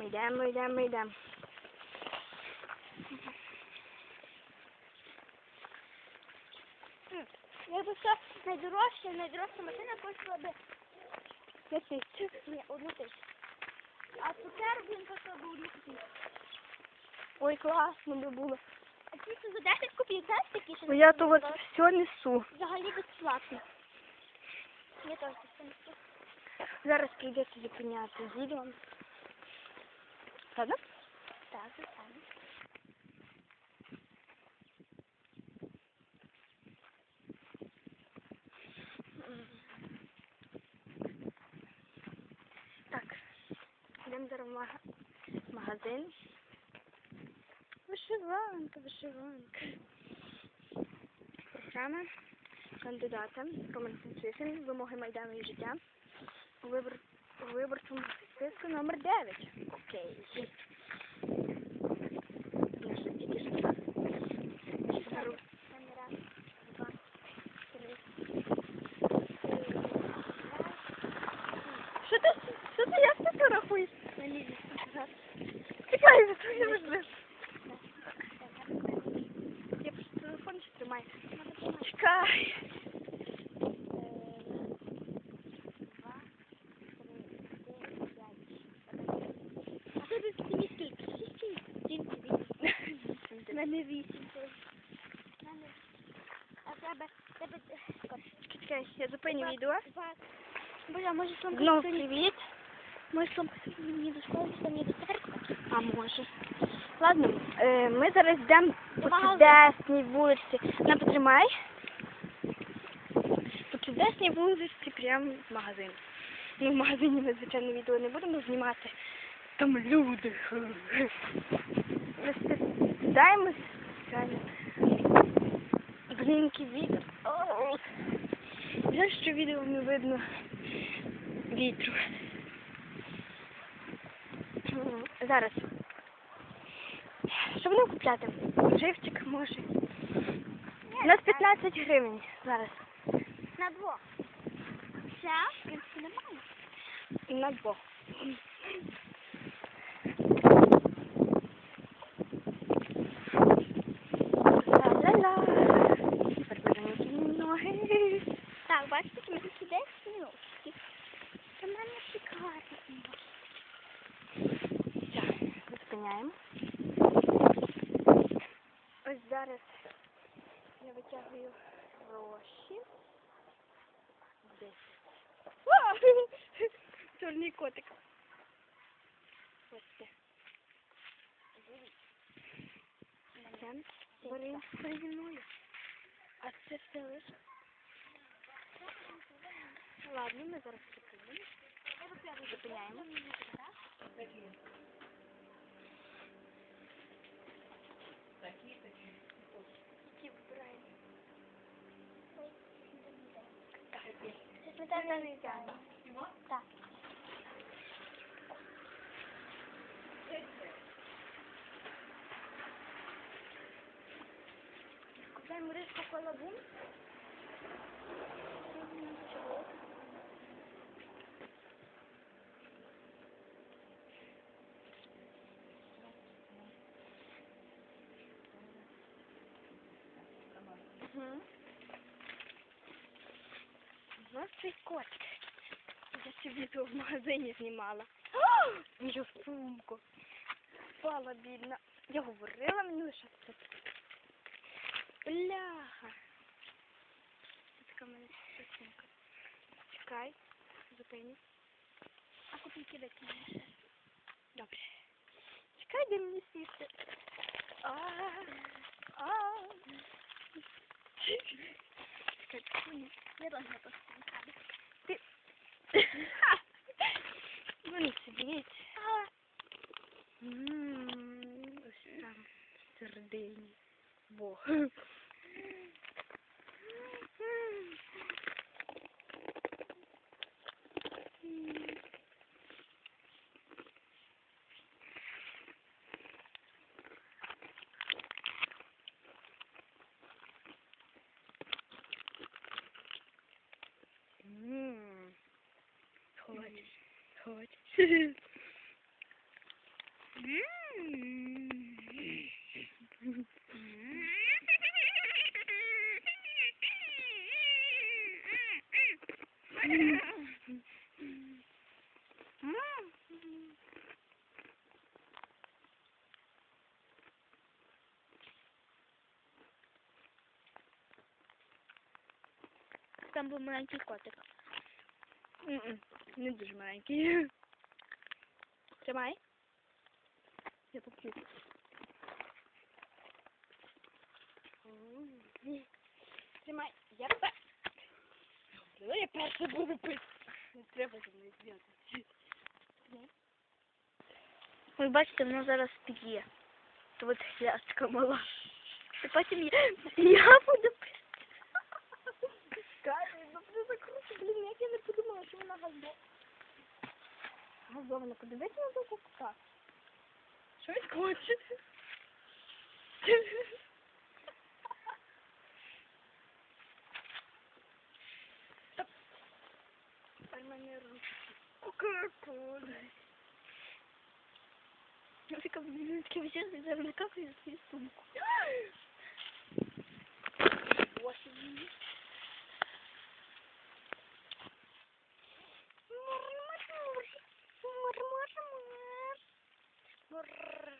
Ми йдемо, йдемо, ми йдемо. Якби це найдорожча, найдорожча машина коштувала би Я тисячу. ні, одну тисячу. А цукерок він коштував би одну копійку. Ой, класно би було. А ті, що за 10 копійок, знаєш, такі, що Ну я то от все несу. взагалі безплатно. Я теж це несу. Зараз прийдеться зупиняти відео. Ладно? Так, звичайно. Так. Йдемо зараз в магазин. Вишиванка, вишиванка. Програма кандидата Роман Францишин, вимоги Майдану і життя. Вибор... виборчому списку номер 9. Окей. Що ти, що ти, як ти лівій. Чекай, це не важливо. Я просто телефон ще тримаю. Чекай. А тебе тобі скільки? Шість? Сім тобі. мене вісім. Мене... А тебе... тебе... Чекай, я зупиню відео. Бля, може сам Знов привіт. Може сам мені до школи, мені до церкви? А може. Ладно, е, ми зараз йдемо по чудесній вулиці. На потримай. По чудесній вулиці прямо в магазин. Ну, в магазині ми, звичайно, відео не будемо знімати. Там люди. Розповідаємось, звичайно. Блін, вітер. Жаль, що відео не видно вітру. Зараз. Що будемо купляти? Живчик може. У нас 15 гривень зараз. На двох. Все? Немає. На двох. Ла-ла-ла. Перебираємо ноги. Так, бачите, ми тут іде сніжки. Це в мене шикарні сніжки. Все, зупиняємо. Ось зараз я витягую гроші. Десять. Чорний котик. Ось це. Бери зі мною. А це все лиш. Ладно, ми зараз прикриємо. Зупиняємо. that doesn't sound. You want? That. Ben buraya saklanalım. Şimdi çok. Ось цей котик. Я це відео в магазині знімала. Мою сумку. Впала бідна. Я говорила мені лише це. Бляха. Це така в мене сумка. Чекай. Зупиню. А копійки де кинеш? Добре. Чекай, де мені сісти. А, а. Чекай. Я теж не mình mồ Hot. Hot. Там був маленький котик. М-м, Не дуже маленький. Тримай. Я поп'ю. Тримай. Я пе... Ну, я перше буду пити. Не треба зі мною зв'язати. Ви бачите, воно зараз п'є. То от хлястка мала. І потім я, я буду пити. Катя, ну ти закрути, блін, як я не подумала, що вона газо. На таку кота. Що він хоче? Тепер мене руки. Кока-кола. Я така, блін, таке вчасно, зараз накапаю свою сумку. Господи.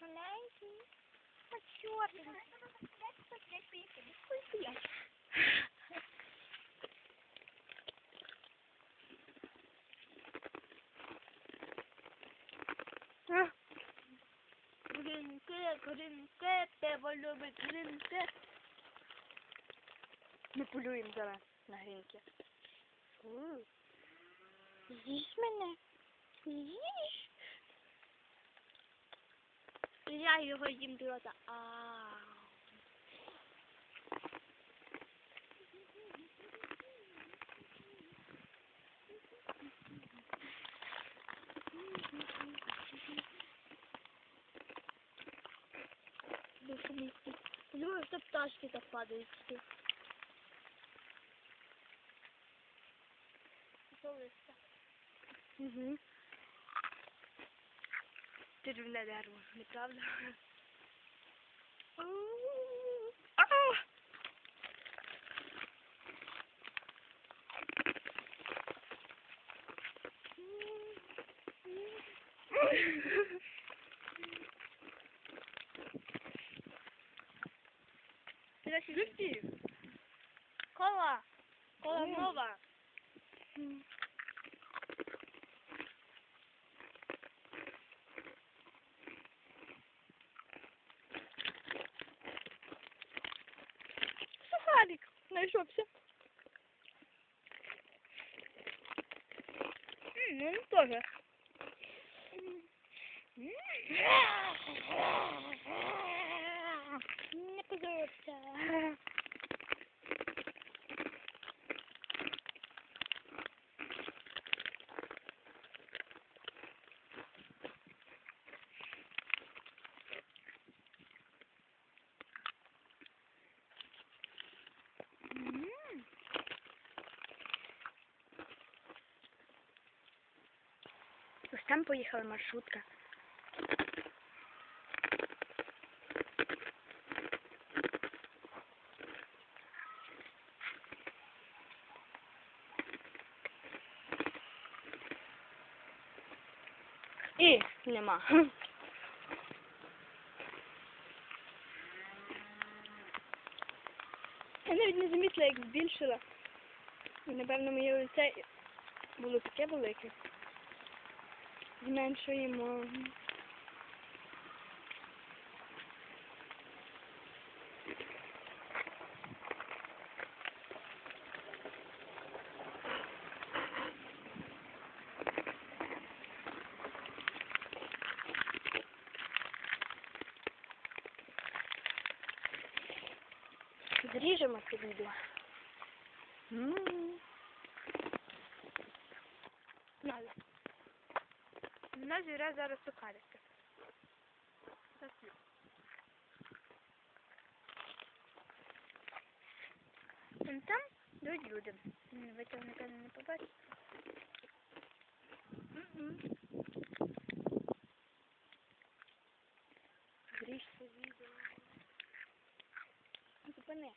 Маленький. А чорний. А, Гринки, гринки, пиво любить гринки. Ми полюємо зараз на грінки. З'їж мене. З'їж. Я його їм до рота. А. Дуже. Думаю, що пташки так падають. Hı hı. Tür bile der bu. Mikrabla. Lütfi. Kola. Kola nova. Сухарик знайшовся. Ну, він теж. Не позорився. Ось там поїхала маршрутка. І нема. Я навіть не замітила, як збільшила. І, напевно, моє лице було таке велике. Зменшуємо. Зріжемо це відео. Вона живе зараз у Калівці. Там йдуть люди. Ви цього ніколи не побачите. Грішся відео. Зупини.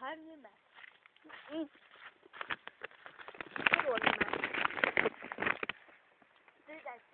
Гарний мед.